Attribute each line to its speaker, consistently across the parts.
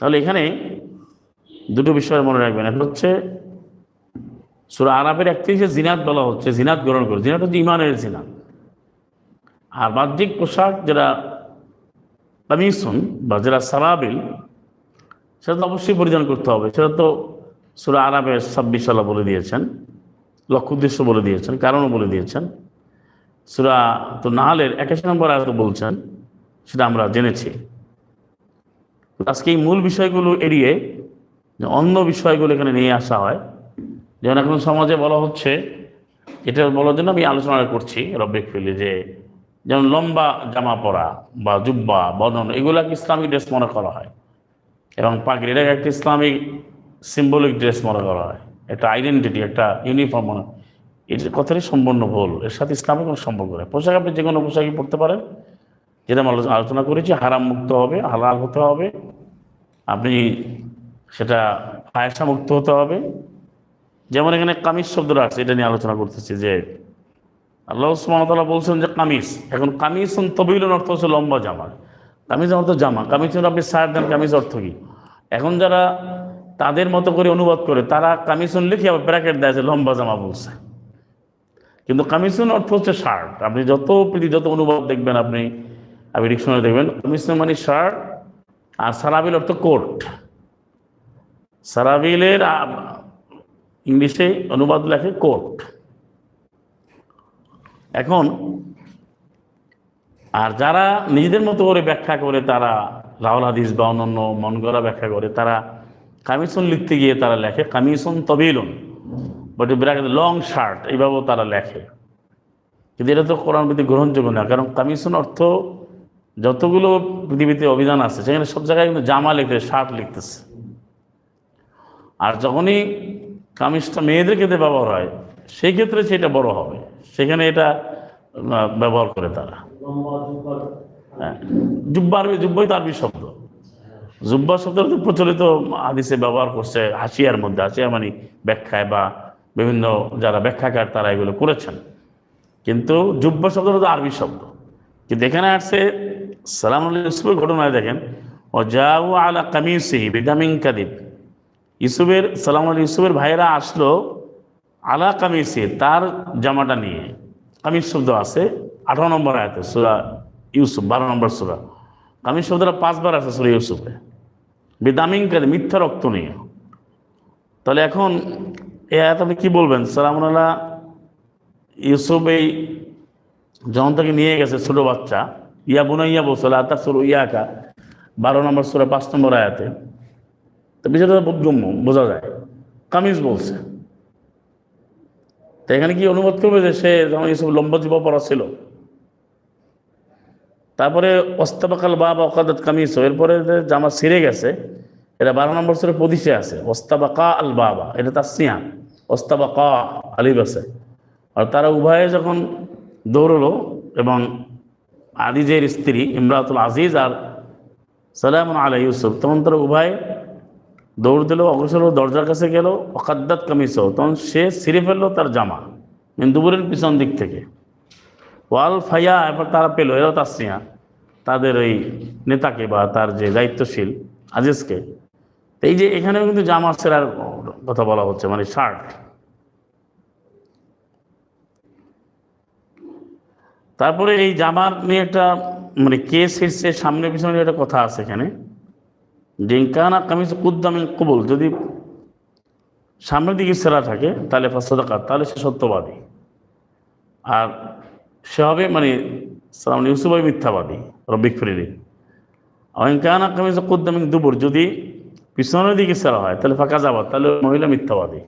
Speaker 1: তাহলে এখানে দুটো বিষয় মনে রাখবেন। একটা হচ্ছে সুরা আরাবের একত্রিশে জিনাত বলা হচ্ছে, জিনাত গ্রহণ করে। জিনাত হচ্ছে ইমানের জিনাত আর বাহ্যিক পোশাক যারা কামিসুন বা যেটা সারাবিল, সেটা তো অবশ্যই পরিধান করতে হবে। সেটা তো সুরা আরাবে ছাব্বিশ সালা বলে দিয়েছেন, লক্ষ্য উদ্দেশ্য বলে দিয়েছেন, কারণও বলে দিয়েছেন। সুরা তো নাহালের একাশি নম্বর আয়ত বলছেন, সেটা আমরা জেনেছি। আজকে এই মূল বিষয়গুলো এড়িয়ে যে অন্য বিষয়গুলো এখানে নিয়ে আসা হয়। যেমন এখন সমাজে বলা হচ্ছে, এটা বলার জন্য আমি আলোচনা করছি রব্বিক ফিলি যে যেমন লম্বা জামা পরা বা জুব্বা, বদন, এগুলাকে ইসলামিক ড্রেস মনে করা হয়। এবং পাগড়ি এটাকে একটা ইসলামিক সিম্বলিক ড্রেস মনে করা হয়। একটা আইডেন্টিটি একটা ইউনিফর্ম মনে এটার কথাটাই সম্পূর্ণ ভুল। এর সাথে ইসলামের কোনো সম্পর্ক নেই। পোশাক আপনি যে কোনো পোশাকই পড়তে পারেন। যেটা আমি আলোচনা- করেছি, হারাম মুক্ত হবে, হালাল হতে হবে। আপনি সেটা ফায়সা মুক্ত হতে হবে। যেমন এখানে কামিজ শব্দটা আছে, এটা নিয়ে আলোচনা করতেছি যে আল্লাহ সুমতলা বলছেন যে কামিজ, এখন কামিজ তবিলের অর্থ হচ্ছে লম্বা জামা। কামিজ অর্থ জামা, কামিজ আপনি সার দেন, কামিজ অর্থ কি? এখন যারা তাদের মতো করে অনুবাদ করে, তারা কামিশন লিখে আবার ব্র্যাকেট দেয় লম্বা জামা বলছে। কিন্তু কামিশন অর্থ হচ্ছে শার্ট আপনি যত যত অনুবাদ দেখবেন আপনি আপনি ডিকশনারি দেখবেন। কামিজুন মানে শার্ট আর সারাবিল অর্থ কোট সারাবিলের ইংলিশে অনুবাদ লেখে কোট এখন, আর যারা নিজেদের মতো করে ব্যাখ্যা করে, তারা রাহুল হাদিস বা অন্যান্য মন গড়া ব্যাখ্যা করে, তারা কামিশন লিখতে গিয়ে তারা লেখে কামিশন তবিলন বাট ব্র্যাকেট লং শার্ট এইভাবেও তারা লেখে। কিন্তু এটা তো কোরআন প্রতি গ্রহণযোগ্য না, কারণ কামিশন অর্থ যতগুলো পৃথিবীতে অভিযান আছে, সেখানে সব জায়গায় কিন্তু জামা লিখতেছে শার্ট লিখতেছে। আর যখনই কামিজটা মেয়েদের ক্ষেত্রে ব্যবহার হয়, সেই ক্ষেত্রে সেটা বড় হবে। সেখানে এটা ব্যবহার করে তারা। হ্যাঁ। জুব্বা আরবি জুব্বাই তো আরবি শব্দ জুব্বা শব্দটা তো প্রচলিত হাদিসে ব্যবহার করছে হাসিয়ার মধ্যে। হাসিয়া মানে ব্যাখ্যায় বা বিভিন্ন যারা ব্যাখ্যাকার, তারা এগুলো করেছেন। কিন্তু জুব্বা শব্দটা তো আরবি শব্দ। কিন্তু এখানে আসছে সালাম ইউসুফের ঘটনায় দেখেন ও জাউ আলা কামিউসিহি বিদামিং কাদিব। ইউসুফের, সালাম আলী ইউসুফের ভাইয়েরা আসলো আলা কামিসি তার জামাটা নিয়ে। কামিজ শব্দ আছে, আঠারো নম্বর আয়াতে, সুরা ইউসুফ, বারো নম্বর সুরা। কামিজ শব্দটা পাঁচবার আছে সুরা ইউসুফে। বেদামিং কাদি মিথ্যা রক্ত নিয়ে। তাহলে এখন এ আয়াত আপনি কী বলবেন? সালামুল্লাহ ইউসুফ এই যখন তাকে নিয়ে গেছে ছোটো বাচ্চা। ইয়া বুনাইয়া বসল আতা সুর ইয়াকা। বারো নম্বর সুরা, পাঁচ নম্বর আয়াতে। তো বিষয়টা বোধগম্য বোঝা যায়। কামিজ বলছে। তো এখানে কি অনুবাদ করবে যে সে যখন এইসব লম্বা যুবা পড়া ছিল? তারপরে অস্তাবাকাল বাবা অকাদত কামিজ। এরপরে জামা ছিঁড়ে গেছে, এটা বারো নম্বর সুরে পদিশে আছে। অস্তাবাকা আল বাবা, এটা তার সিয়া অস্তাবাকা আলিব আছে। আর তারা উভয়ে যখন দৌড়লো এবং আদিজের স্ত্রী ইমরাতুল আজিজ আর সালাম আলাই ইউসুফ। তখন তারা উভয় দৌড় দিল, অগ্রসর দরজার কাছে গেল, অকাদ্দাত কামিস তখন সে ছিঁড়ে ফেলল তার জামা দুপুরের পিছন দিক থেকে। ওয়াল ফাইয়া এবার তারা পেল, এরাও তাসনিয়া, তাদের ওই নেতাকে বা তার যে দায়িত্বশীল আজিজকে। এই যে এখানেও কিন্তু জামা ছেঁড়ার কথা বলা হচ্ছে মানে শার্ট। তারপরে এই জামার নিয়ে একটা মানে কে শীর্ষে সামনে পিছনে একটা কথা আছে এখানে। ডিঙ্কানা কামিজ কুদ্দামিন কবুল, যদি সামনের দিকে সেরা থাকে, তাহলে ফাসদাকাত তাহলে সে সত্যবাদী। আর সে হবে মানে সালাম ইউসুফ হবে মিথ্যাবাদী, রব্বিক ফ্রিরি অঙ্কানা কামিজ কুদ্দামিন দুপুর যদি পিছনের দিকে সেরা হয়, তাহলে ফাঁকা যাবার তাহলে মহিলা মিথ্যাবাদী।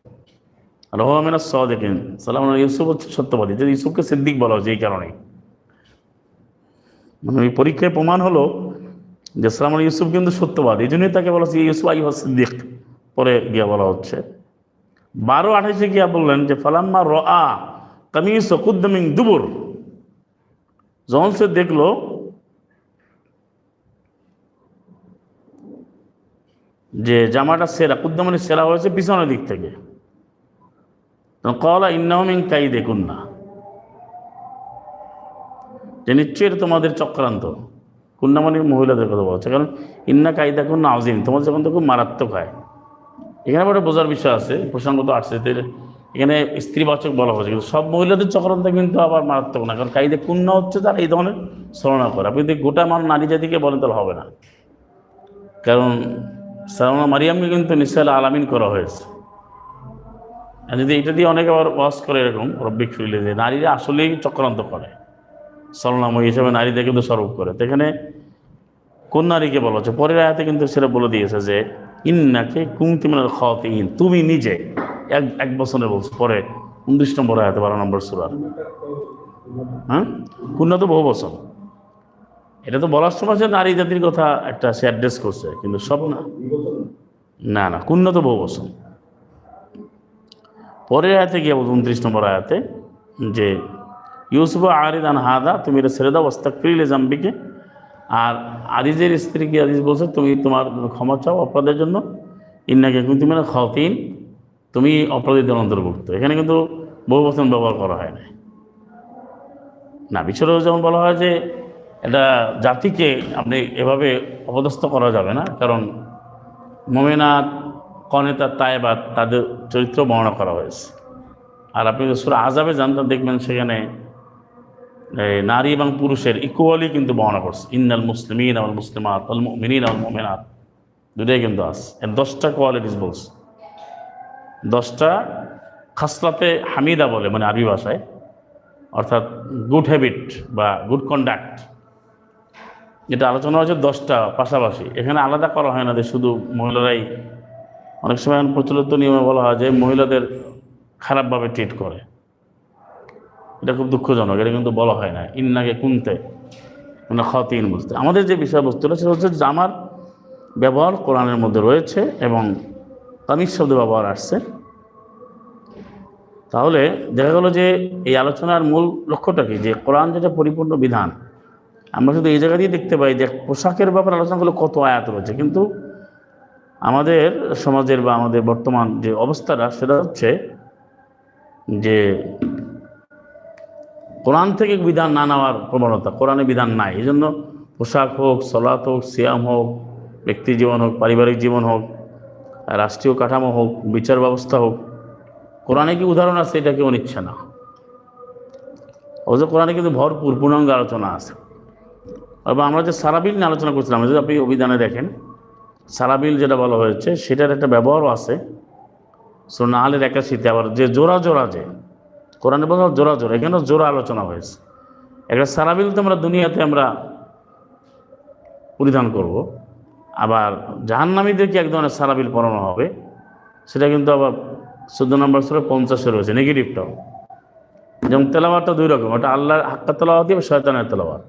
Speaker 1: রহমেনা স দেখেন সালাম ইউসুফ হচ্ছে সত্যবাদী। যদি ইউসুফকে সিদ্দিক বলা হচ্ছে এই কারণেই। মানে ওই পরীক্ষায় প্রমাণ হলো যে সালাম আলী ইউসুফ কিন্তু সত্যবাদ, এই জন্যই তাকে বলা হচ্ছে ইউসুফ আই সিদ্দিক। পরে গিয়া বলা হচ্ছে। বারো আঠাইশে গিয়া বললেন যে, ফালাম্মা র আ কামিস কুদ্দমিং দুবুর। যখন সে দেখল, যে জামাটা সেরা কুদ্দমানি সেরা হয়েছে পিছনের দিক থেকে। কলা ইন্নাহমিং কাই দেখুন না যে নিশ্চয়ই এটা তোমাদের চক্রান্ত। কুন্না মানে মহিলাদের কথা বলা হচ্ছে কারণ ইন্না কায়দা কুন্না আজিম তোমাদের যখন তো খুব মারাত্মক হয়। এখানে একটা বোঝার বিষয় আছে, প্রসঙ্গত আসছে এখানে স্ত্রীবাচক বলা হচ্ছে কিন্তু সব মহিলাদের চক্রান্ত কিন্তু আবার মারাত্মক না। কারণ কাইদে কুন্না হচ্ছে তারা এই ধরনের ছলনা করে। আপনি যদি গোটা মান নারী জাতিকে বলেন তাহলে হবে না। কারণ সালামা মারিয়ামকে কিন্তু নিসাল আলামিন করা হয়েছে। আর যদি এটা দিয়ে অনেকে আবার ওয়াশ করে এরকম, রব্বিক ফিরলে, যে নারীরা আসলেই চক্রান্ত করে। সলনাময় হিসেবে নারীদের কিন্তু স্বরূপ করে। এখানে কোন নারীকে বলা হচ্ছে? পরের আয়াতে কিন্তু সেটা বলে দিয়েছে যে, ইন্নাকে কুমতি মানে খাওয়াতে ইন তুমি নিজে এক এক বছরে বলছো, পরে উনত্রিশ নম্বর আয়াতে, বারো নম্বর সুরার হ্যাঁ? কুন্না তো বহু বছর। এটা তো বলার সময় যে নারী জাতির কথা একটা সে অ্যাড্রেস করছে, কিন্তু সব না। না না কুন্না তো বহু বছর। পরের আয়াতে গিয়ে বলছে উনত্রিশ নম্বর আয়াতে যে ইউসুফ আরিদান হাদা তুমি এটা ছেড়ে দাও অস্তাক ফিরিলে জাম্বিকে আর আরিজের স্ত্রীকে আরিজ বলছে তুমি তোমার ক্ষমা চাও অপরাধের জন্য ইন্নাকে কিন্তু মানে খাওতিন তুমি অপরাধীদের অন্তর্ভুক্ত এখানে কিন্তু বহু বচন ব্যবহার করা হয় না না বিশ্বরও যেমন বলা হয় যে এটা জাতিকে আপনি এভাবে অপদস্থ করা যাবে না কারণ মোমেনাত কনেতা তাইবাদ তাদের চরিত্র বর্ণনা করা হয়েছে আর আপনি সুরা আজাবে জানতে দেখবেন সেখানে নারী এবং পুরুষের ইকুয়ালি কিন্তু বর্ণনা করছে। ইন্নাল মুসলিমিন আল মুসলিমাত আল মিনিন আল মোমেনাত। দুটাই কিন্তু আছে। এর দশটা কোয়ালিটিস বলছে। দশটা খাসলাতে হামিদা বলে মানে আরবি ভাষায়। অর্থাৎ গুড হ্যাবিট বা গুড কন্ডাক্ট যেটা আলোচনা হয়েছে দশটা পাশাপাশি। এখানে আলাদা করা হয় না যে শুধু মহিলারাই। অনেক সময় প্রচলিত নিয়মে বলা হয় যে মহিলাদের খারাপভাবে ট্রিট করে। এটা খুব দুঃখজনক, এটা কিন্তু বলা হয় না। ইন্নাকে কুনতে মানে খতিন বুঝতে। আমাদের যে বিষয়বস্তুটা সেটা হচ্ছে জামার ব্যবহার কোরআনের মধ্যে রয়েছে এবং তামিজ শব্দ ব্যবহার আসছে। তাহলে দেখা গেল যে এই আলোচনার মূল লক্ষ্যটা কি? যে কোরআন যেটা পরিপূর্ণ বিধান, আমরা শুধু এই জায়গা দিয়ে দেখতে পাই যে পোশাকের ব্যাপারে আলোচনা করলে কত আয়াত রয়েছে। কিন্তু আমাদের সমাজের বা আমাদের বর্তমান যে অবস্থাটা সেটা হচ্ছে যে কোরআন থেকে বিধান না নেওয়ার প্রবণতা, কোরআনে বিধান নাই। এই জন্য পোশাক হোক সলাৎ হোক, সিয়াম হোক, ব্যক্তি জীবন হোক, পারিবারিক জীবন হোক, রাষ্ট্রীয় কাঠামো হোক, বিচার ব্যবস্থা হোক, কোরআনে কি উদাহরণ আছে এটা কেউ নিচ্ছে না। অথচ কোরআনে কিন্তু ভরপুর পূর্ণাঙ্গ আলোচনা আছে। এবং আমরা যে সারাবিল নিয়ে আলোচনা করছিলাম, যদি আপনি অভিধানে দেখেন, সারাবিল যেটা বলা হয়েছে, সেটার একটা ব্যবহারও আছে। সো নাহলের একাশিতে আবার যে জোড়া জোড়া যে কোরআনে বলা হয় জোড়া জোড়া এখানেও জোড়া আলোচনা হয়েছে। একটা সারাবিল তো আমরা দুনিয়াতে আমরা পরিধান করব। আবার জাহান্নামীদেরকে এক ধরনের সারাবিল পড়ানো হবে, সেটা কিন্তু আবার চোদ্দ নম্বর সুরে পঞ্চাশে রয়েছে নেগেটিভটাও যেমন তেলাওয়াতটা দুই রকম, ওটা আল্লাহর হাক্কা তেলাওয়াতি এবং শয়তানের তেলাওয়াত।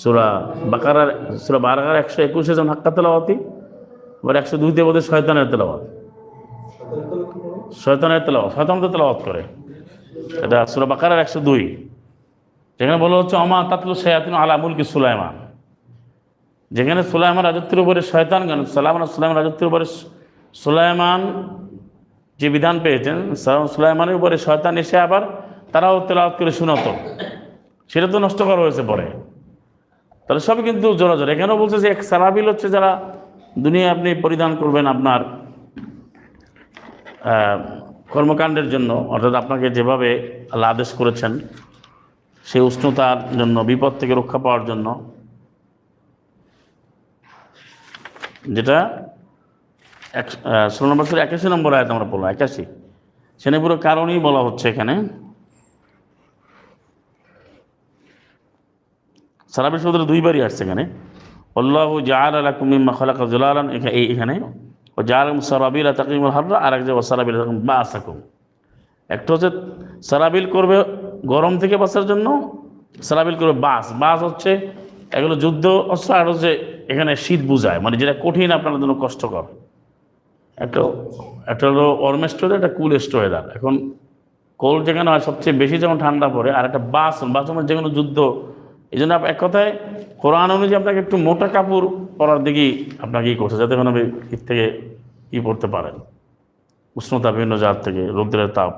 Speaker 1: সুরা বাকারার, সুরা বারাকার একশো একুশে যেমন হাক্কা তেলাওয়াতি আবার একশো দুইতে বোধহয় শয়তানের তেলাওয়াত। শয়তানের তেলাওয়াত শয়তান তো তেলাওয়াত করে। এটা সুরা বাকারার একশো দুই। যেখানে বলা হচ্ছে অমা তাতলু সয়াতিন আলা মুলকি সুলাইমান। যেখানে সুলাইমান রাজত্বের উপরে শয়তান গান সালামান সুলাইমান রাজত্বের উপরে সুলাইমান যে বিধান পেয়েছেন সুলাইমানের উপরে শয়তান এসে আবার তারাও তেলাওয়াত করে শুনত সেটা তো নষ্ট করা হয়েছে পরে। তাহলে সবই কিন্তু জোড়া এখানেও বলছে যে, এক সারাবিল হচ্ছে যারা দুনিয়া আপনি পরিধান করবেন আপনার কর্মকাণ্ডের জন্য, অর্থাৎ আপনাকে যেভাবে আল্লাহ আদেশ করেছেন, সেই উষ্ণতার জন্য, বিপদ থেকে রক্ষা পাওয়ার জন্য, যেটা এক ষোলো নম্বর সুরে একাশি নম্বর আয়াত আমরা বললাম একাশি। সেখানে পুরো কারণেই বলা হচ্ছে এখানে সারাবির সৌদরে দুইবারই আসছে এখানে। অল্লাহ জাহাল আলা কুমিম্মা খালাকা জুলালান এখানে ও জাহাল সারাবিল তাকিমুল হাররা আর এক জায়গায় সারাবিল বা আসাকুম একটা হচ্ছে সারাবিল করবে গরম থেকে বাঁচার জন্য সারাবিল করবে বাস বাস হচ্ছে এগুলো যুদ্ধ অস্ত্র আর হচ্ছে এখানে শীত বুঝায় মানে যেটা কঠিন আপনার জন্য কষ্টকর। একটা একটা হলো ওয়ার্ম স্টোরে একটা কুল স্টোরেদার এখন কোল্ড যেখানে হয় সবচেয়ে বেশি যেমন ঠান্ডা পড়ে, আর একটা বাস বাস মানে যে কোনো যুদ্ধ এই জন্য এক কথায় কোরআন অনুযায়ী আপনাকে একটু মোটা কাপড় পরার দিকেই আপনাকে ই করছে, যাতে কোনো ঈদ থেকে ই পড়তে পারেন। উষ্ণতা বিভিন্ন জাত থেকে রৌদ্রের তাপ।